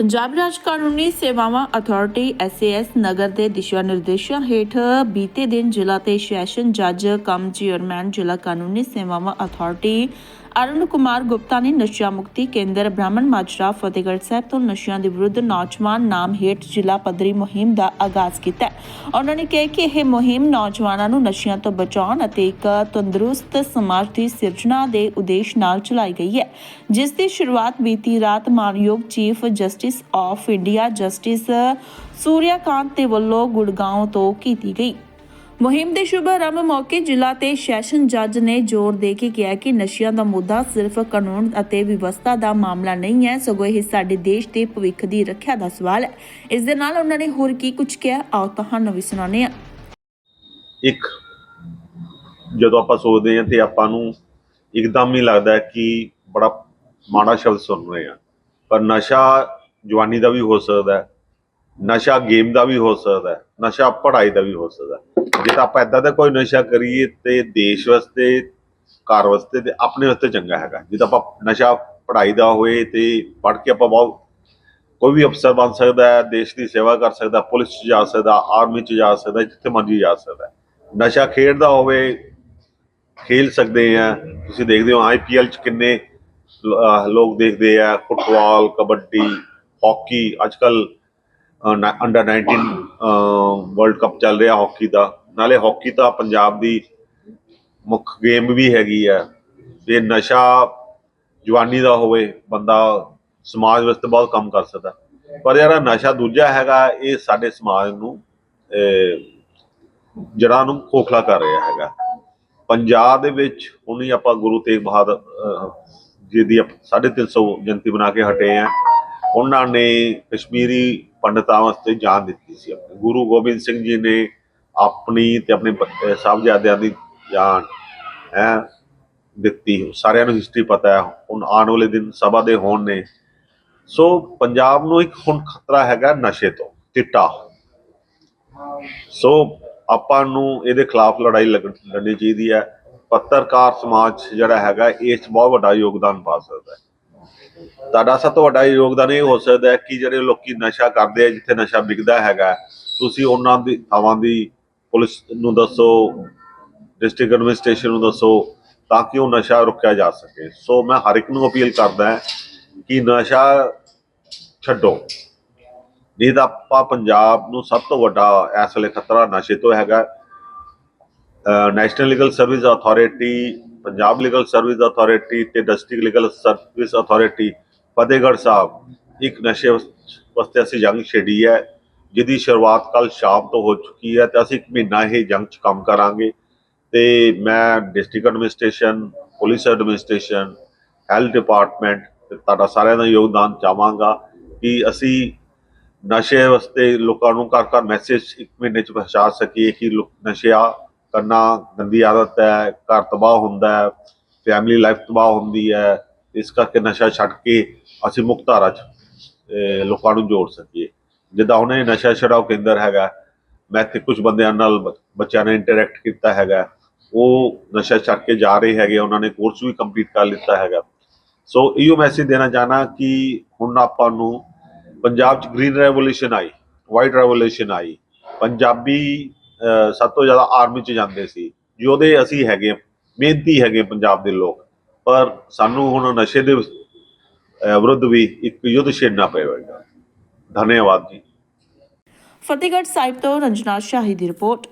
ਪੰਜਾਬ ਰਾਜ ਕਾਨੂੰਨੀ ਸੇਵਾਵਾਂ authority SAS ਨਗਰ ਦੇ ਦਿਸ਼ਾ ਨਿਰਦੇਸ਼ਾਂ ਹੇਠ ਬੀਤੇ ਦਿਨ ਜ਼ਿਲ੍ਹਾ ਤੇ ਸੈਸ਼ਨ ਜੱਜ, ਕਮ ਚੇਅਰਮੈਨ, ਜ਼ਿਲ੍ਹਾ ਕਾਨੂੰਨੀ ਸੇਵਾਵਾਂ ਅਥਾਰਟੀ ਅਰੁਣ ਕੁਮਾਰ ਗੁਪਤਾ ਨੇ ਨਸ਼ਾ ਮੁਕਤੀ ਕੇਂਦਰ ਬ੍ਰਾਹਮਣ ਮਾਜਰਾ ਫਤਿਹਗੜ੍ਹ ਸਾਹਿਬ ਤੋਂ ਨਸ਼ਿਆਂ ਦੇ ਵਿਰੁੱਧ ਨੌਜਵਾਨ ਨਾਮ ਹੇਠ ਜ਼ਿਲ੍ਹਾ ਪੱਧਰੀ ਮੁਹਿੰਮ ਦਾ ਆਗਾਜ਼ ਕੀਤਾ ਉਹਨਾਂ ਨੇ ਕਿਹਾ ਕਿ ਇਹ ਮੁਹਿੰਮ ਨੌਜਵਾਨਾਂ ਨੂੰ ਨਸ਼ਿਆਂ ਤੋਂ ਬਚਾਉਣ ਅਤੇ ਇੱਕ ਤੰਦਰੁਸਤ ਸਮਾਜ ਦੀ ਸਿਰਜਣਾ ਦੇ ਉਦੇਸ਼ ਨਾਲ ਚਲਾਈ ਗਈ ਹੈ। ਜਿਸ ਦੀ ਸ਼ੁਰੂਆਤ ਬੀਤੀ ਰਾਤ ਮਾਨਯੋਗ chief justice of India justice Suryakant ਦੇ ਵੱਲੋਂ ਗੁੜਗਾਉਂ ਤੋਂ ਕੀਤੀ ਗਈ। ਮੁਹਿੰਮ ਦੇ ਸ਼ੁਭ ਆਰੰਭ ਮੌਕੇ ਜ਼ਿਲ੍ਹਾ ਤੇ ਸੈਸ਼ਨ ਜੱਜ ਨੇ ਜ਼ੋਰ ਦੇ ਕੇ ਕਿਹਾ ਕਿ ਨਸ਼ਿਆਂ ਦਾ ਮੁੱਦਾ ਸਿਰਫ ਕਾਨੂੰਨ ਅਤੇ ਵਿਵਸਥਾ ਦਾ ਮਾਮਲਾ ਨਹੀਂ ਹੈ, ਸਗੋਂ ਇਹ ਸਾਡੇ ਦੇਸ਼ ਦੇ ਭਵਿੱਖ ਦੀ ਰੱਖਿਆ ਦਾ ਸਵਾਲ ਹੈ। ਇਸ ਦੇ ਨਾਲ ਉਹਨਾਂ ਨੇ ਹੋਰ ਕੀ ਕੁਝ ਕਿਹਾ? ਆਓ ਤੁਹਾਨੂੰ ਵੀ ਸੁਣਾਉਂਦੇ ਹਾਂ। ਇੱਕ, ਜਦੋਂ ਆਪਾਂ ਸੋਚਦੇ ਹਾਂ ਤੇ ਆਪਾਂ ਨੂੰ ਇੱਕਦਮ ਹੀ ਲੱਗਦਾ ਹੈ ਕਿ ਬੜਾ ਮਾੜਾ ਸ਼ਬਦ ਸੁਣ ਰਹੇ ਆ ਪਰ ਨਸ਼ਾ ਜਵਾਨੀ ਦਾ ਵੀ ਹੋ ਸਕਦਾ ਹੈ ਨਸ਼ਾ ਗੇਮ ਦਾ ਵੀ ਹੋ ਸਕਦਾ ਹੈ, ਨਸ਼ਾ ਪੜ੍ਹਾਈ ਦਾ ਵੀ ਹੋ ਸਕਦਾ ਜੇ ਤਾਂ ਆਪਾਂ ਇਦਾਂ ਦਾ ਕੋਈ ਨਸ਼ਾ ਕਰੀਏ ਤੇ ਦੇਸ਼ ਵਾਸਤੇ, ਘਰ ਵਾਸਤੇ ਤੇ ਆਪਣੇ ਵਾਸਤੇ ਚੰਗਾ ਹੈਗਾ ਜੇ ਤਾਂ ਆਪਾਂ ਨਸ਼ਾ ਪੜ੍ਹਾਈ ਦਾ ਹੋਏ ਤੇ ਪੜ੍ਹ ਕੇ ਆਪਾਂ ਬਹੁਤ ਕੋਈ ਵੀ ਅਫਸਰ ਬਣ ਸਕਦਾ ਹੈ, ਦੇਸ਼ ਦੀ ਸੇਵਾ ਕਰ ਸਕਦਾ ਪੁਲਿਸ 'ਚ ਜਾ ਸਕਦਾ, ਆਰਮੀ 'ਚ ਜਾ ਸਕਦਾ, ਜਿੱਥੇ ਮਰਜ਼ੀ ਜਾ ਸਕਦਾ ਹੈ। ਨਸ਼ਾ ਖੇਡਦਾ ਹੋਵੇ, ਖੇਲ ਸਕਦੇ ਆ, ਤੁਸੀਂ ਦੇਖਦੇ ਹੋ ਆਈਪੀਐਲ 'ਚ ਕਿੰਨੇ ਲੋਕ ਦੇਖਦੇ ਆ, ਫੁੱਟਬਾਲ, ਕਬੱਡੀ, ਹਾਕੀ ਅੱਜਕੱਲ ਅੰਡਰ 19 ਵਰਲਡ ਕੱਪ ਚੱਲ ਰਿਹਾ ਹਾਕੀ ਦਾ। ਨਾਲੇ ਹਾਕੀ ਤਾਂ ਪੰਜਾਬ ਦੀ ਮੁੱਖ ਗੇਮ ਵੀ ਹੈਗੀ ਆ। ਜੇ ਨਸ਼ਾ ਜਵਾਨੀ ਦਾ ਹੋਵੇ ਬੰਦਾ ਸਮਾਜ ਵਾਸਤੇ ਬਹੁਤ ਕੰਮ ਕਰ ਸਕਦਾ। ਪਰ ਯਾਰ ਨਸ਼ਾ ਦੂਜਾ ਹੈਗਾ ਇਹ ਸਾਡੇ ਸਮਾਜ ਨੂੰ ਅਹ, ਜੜ੍ਹਾਂ ਨੂੰ ਖੋਖਲਾ ਕਰ ਰਿਹਾ ਹੈਗਾ। ਪੰਜਾਬ ਦੇ ਵਿੱਚ ਹੁਣ ਹੀ ਆਪਾਂ ਗੁਰੂ ਤੇਗ ਬਹਾਦਰ ਜੀ ਦੀ 350 ਜਯੰਤੀ ਬਣਾ ਕੇ ਹਟੇ ਆ। ਉਹਨਾਂ ਨੇ ਕਸ਼ਮੀਰੀ ਪੰਡਤਾਂ ਵਾਸਤੇ ਜਾਨ ਦਿੱਤੀ ਸੀ ਆਪਣੇ। ਗੁਰੂ ਗੋਬਿੰਦ ਸਿੰਘ ਜੀ ਨੇ ਆਪਣੀ ਤੇ ਆਪਣੇ ਸਾਹਿਬਜ਼ਾਦਿਆਂ ਦੀ ਜਾਨ, ਹੈ, ਦਿੱਤੀ। ਸਾਰਿਆਂ ਨੂੰ ਹਿਸਟਰੀ ਪਤਾ ਹੈ। ਹੁਣ ਆਉਣ ਵਾਲੇ ਦਿਨ ਸਭਾ ਦੇ ਹੋਣ ਨੇ। ਸੋ ਪੰਜਾਬ ਨੂੰ ਇੱਕ ਹੁਣ ਖਤਰਾ ਹੈਗਾ ਨਸ਼ੇ ਤੋਂ ਚਿੱਟਾ ਸੋ ਆਪਾਂ ਨੂੰ ਇਹਦੇ ਖਿਲਾਫ ਲੜਾਈ ਲੜ- ਲੜਨੀ ਚਾਹੀਦੀ ਹੈ। ਪੱਤਰਕਾਰ ਸਮਾਜ ਜਿਹੜਾ ਹੈਗਾ ਇਸ ਬਹੁਤ ਵੱਡਾ ਯੋਗਦਾਨ ਪਾ ਸਕਦਾ ਹੈ। ਤੁਹਾਡਾ ਸਭ ਤੋਂ ਵੱਡਾ ਯੋਗਦਾਨ ਇਹ ਹੋ ਸਕਦਾ ਹੈ ਕਿ ਜਿਹੜੇ ਲੋਕੀ ਨਸ਼ਾ ਕਰਦੇ ਆ, ਜਿੱਥੇ ਨਸ਼ਾ ਵਿਕਦਾ ਹੈਗਾ ਤੁਸੀਂ ਉਹਨਾਂ ਦੀ ਥਾਵਾਂ ਦੀ ਪੁਲਿਸ ਨੂੰ ਦੱਸੋ, ਡਿਸਟ੍ਰਿਕਟ ਐਡਮਿਨਿਸਟ੍ਰੇਸ਼ਨ ਨੂੰ ਦੱਸੋ, ਤਾਂ ਕਿ ਉਹ ਨਸ਼ਾ ਰੁਕਿਆ ਜਾ ਸਕੇ। ਸੋ ਮੈਂ ਹਰ ਇੱਕ ਨੂੰ ਅਪੀਲ ਕਰਦਾ ਕਿ ਨਸ਼ਾ ਛੱਡੋ। ਨਹੀਂ ਤਾਂ ਆਪਾਂ ਪੰਜਾਬ ਨੂੰ ਸਭ ਤੋਂ ਵੱਡਾ ਇਸ ਵੇਲੇ ਖਤਰਾ ਨਸ਼ੇ ਤੋਂ ਹੈਗਾ national legal service authority Punjab legal service authority ਤੇ district legal service authority Fatehgarh Sahib, ਇੱਕ ਨਸ਼ੇ ਵਾਸਤੇ ਅਸੀਂ ਜੰਗ ਛੇੜੀ ਹੈ, ਜਿਹਦੀ ਸ਼ੁਰੂਆਤ ਕੱਲ ਸ਼ਾਮ ਤੋਂ ਹੋ ਚੁੱਕੀ ਹੈ ਤੇ ਅਸੀਂ ਇੱਕ ਮਹੀਨਾ ਇਹ ਜੰਗ 'ਚ ਕੰਮ ਕਰਾਂਗੇ। ਤੇ ਮੈਂ district administration police administration health department ਤੇ ਤੁਹਾਡਾ ਸਾਰਿਆਂ ਦਾ ਯੋਗਦਾਨ ਚਾਹਾਂਗਾ ਕਿ ਅਸੀਂ ਨਸ਼ੇ ਵਾਸਤੇ ਲੋਕਾਂ ਨੂੰ ਘਰ ਘਰ ਮੈਸੇਜ ਇੱਕ ਮਹੀਨੇ 'ਚ ਪਹੁੰਚਾ ਸਕੀਏ ਕਿ ਲੋਕ ਨਸ਼ਾ ਕਰਨਾ ਗੰਦੀ ਆਦਤ ਹੈ, ਘਰ ਤਬਾਹ ਹੁੰਦਾ ਹੈ ਫੈਮਿਲੀ ਲਾਈਫ ਤਬਾਹ ਹੁੰਦੀ ਹੈ, ਇਸ ਕਰਕੇ ਨਸ਼ਾ ਛੱਡ ਕੇ ਅਸੀਂ ਮੁਕਤ ਧਾਰਾ 'ਚ ਲੋਕਾਂ ਨੂੰ ਜੋੜ ਸਕੀਏ। ਜਿੱਦਾਂ ਉਹਨੇ ਨਸ਼ਾ ਛਡਾਓ ਕੇਂਦਰ ਹੈਗਾ, ਮੈਂ ਇੱਥੇ ਕੁਝ ਬੰਦਿਆਂ ਨਾਲ ਬੱਚਿਆਂ ਨੇ ਇੰਟਰੈਕਟ ਕੀਤਾ ਹੈਗਾ, ਉਹ ਨਸ਼ਾ ਛੱਡ ਕੇ ਜਾ ਰਹੇ ਹੈਗੇ, ਉਹਨਾਂ ਨੇ ਕੋਰਸ ਵੀ ਕੰਪਲੀਟ ਕਰ ਲਿੱਤਾ ਹੈਗਾ। ਸੋ ਇਹੋ ਮੈਸੇਜ ਦੇਣਾ ਚਾਹਨਾ ਕਿ ਹੁਣ ਆਪਾਂ ਨੂੰ ਪੰਜਾਬ 'ਚ ਗ੍ਰੀਨ ਰੈਵੋਲੂਸ਼ਨ ਆਈ ਵਾਈਟ ਰੈਵੋਲੂਸ਼ਨ ਆਈ, ਪੰਜਾਬੀ ਸਭ ਤੋਂ ਜ਼ਿਆਦਾ ਆਰਮੀ 'ਚ ਜਾਂਦੇ ਸੀ, ਯੋਧੇ ਅਸੀਂ ਹੈਗੇ ਮਿਹਨਤੀ ਹੈਗੇ ਪੰਜਾਬ ਦੇ ਲੋਕ, ਪਰ ਸਾਨੂੰ ਹੁਣ ਨਸ਼ੇ ਦੇ ਵਿਰੁੱਧ ਵੀ ਇੱਕ ਯੁੱਧ ਛੇੜਨਾ ਪਵੇਗਾ ਧੰਨਵਾਦ ਜੀ। ਫਤਿਹਗੜ੍ਹ ਸਾਹਿਬ ਤੋਂ ਰੰਜਨਾ ਸ਼ਾਹੀ ਦੀ ਰਿਪੋਰਟ।